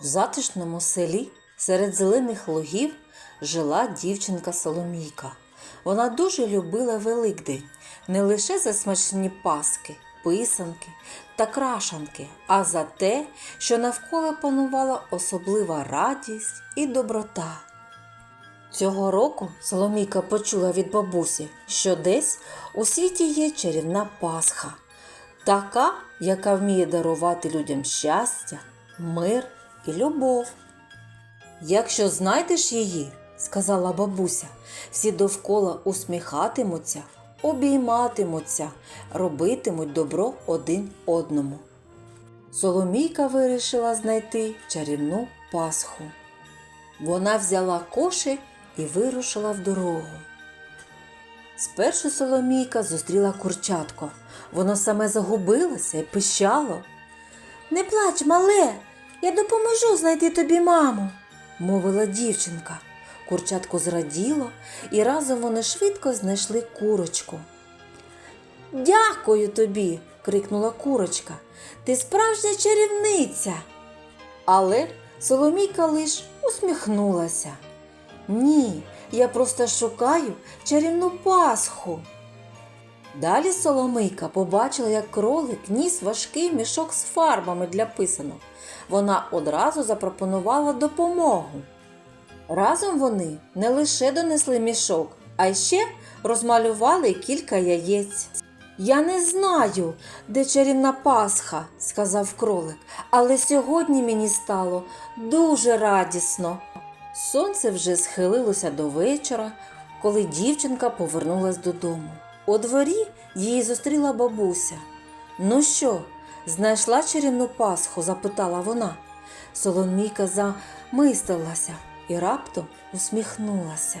У затишному селі серед зелених лугів жила дівчинка Соломійка. Вона дуже любила Великдень не лише за смачні паски, писанки та крашанки, а за те, що навколо панувала особлива радість і доброта. Цього року Соломійка почула від бабусі, що десь у світі є чарівна Пасха, така, яка вміє дарувати людям щастя, мир і любов. Якщо знайдеш її, сказала бабуся, всі довкола усміхатимуться, обійматимуться, робитимуть добро один одному. Соломійка вирішила знайти чарівну Пасху. Вона взяла кошик і вирушила в дорогу. Спершу Соломійка зустріла курчатко. Воно саме загубилося і пищало. Не плач, мале, я допоможу знайти тобі маму, мовила дівчинка. Курчатко зраділо, і разом вони швидко знайшли курочку. Дякую тобі, крикнула курочка. Ти справжня чарівниця. Але Соломійка лиш усміхнулася. Ні, я просто шукаю чарівну Пасху. Далі Соломийка побачила, як кролик ніс важкий мішок з фарбами для писанок. Вона одразу запропонувала допомогу. Разом вони не лише донесли мішок, а ще розмалювали кілька яєць. Я не знаю, де чарівна Пасха, сказав кролик, але сьогодні мені стало дуже радісно. Сонце вже схилилося до вечора, коли дівчинка повернулась додому. У дворі її зустріла бабуся. Ну що, знайшла чарівну Пасху? запитала вона. Соломійка замислилася і раптом усміхнулася.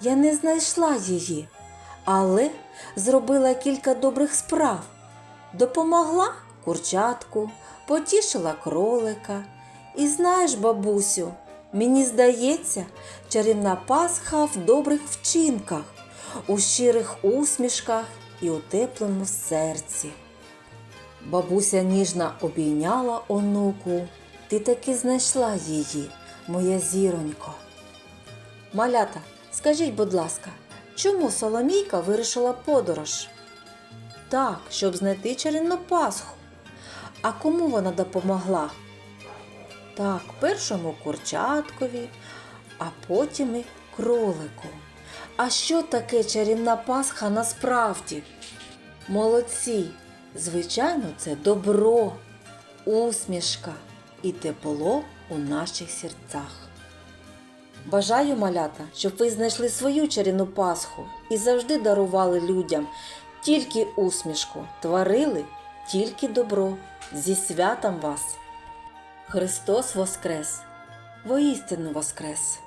Я не знайшла її, але зробила кілька добрих справ. Допомогла курчатку, потішила кролика. І знаєш, бабусю, мені здається, чарівна Пасха в добрих вчинках, у щирих усмішках і у теплому серці. Бабуся ніжно обійняла онуку. Ти таки знайшла її, моя зіронько. Малята, скажіть, будь ласка, чому Соломійка вирішила подорож? Так, щоб знайти чарівну Пасху. А кому вона допомогла? Так, першому курчаткові, а потім і кролику. А що таке чарівна Пасха насправді? Молодці! Звичайно, це добро, усмішка і тепло у наших серцях. Бажаю малята, щоб ви знайшли свою чарівну Пасху і завжди дарували людям тільки усмішку, творили тільки добро. Зі святом вас! Христос Воскрес! Воістину Воскрес!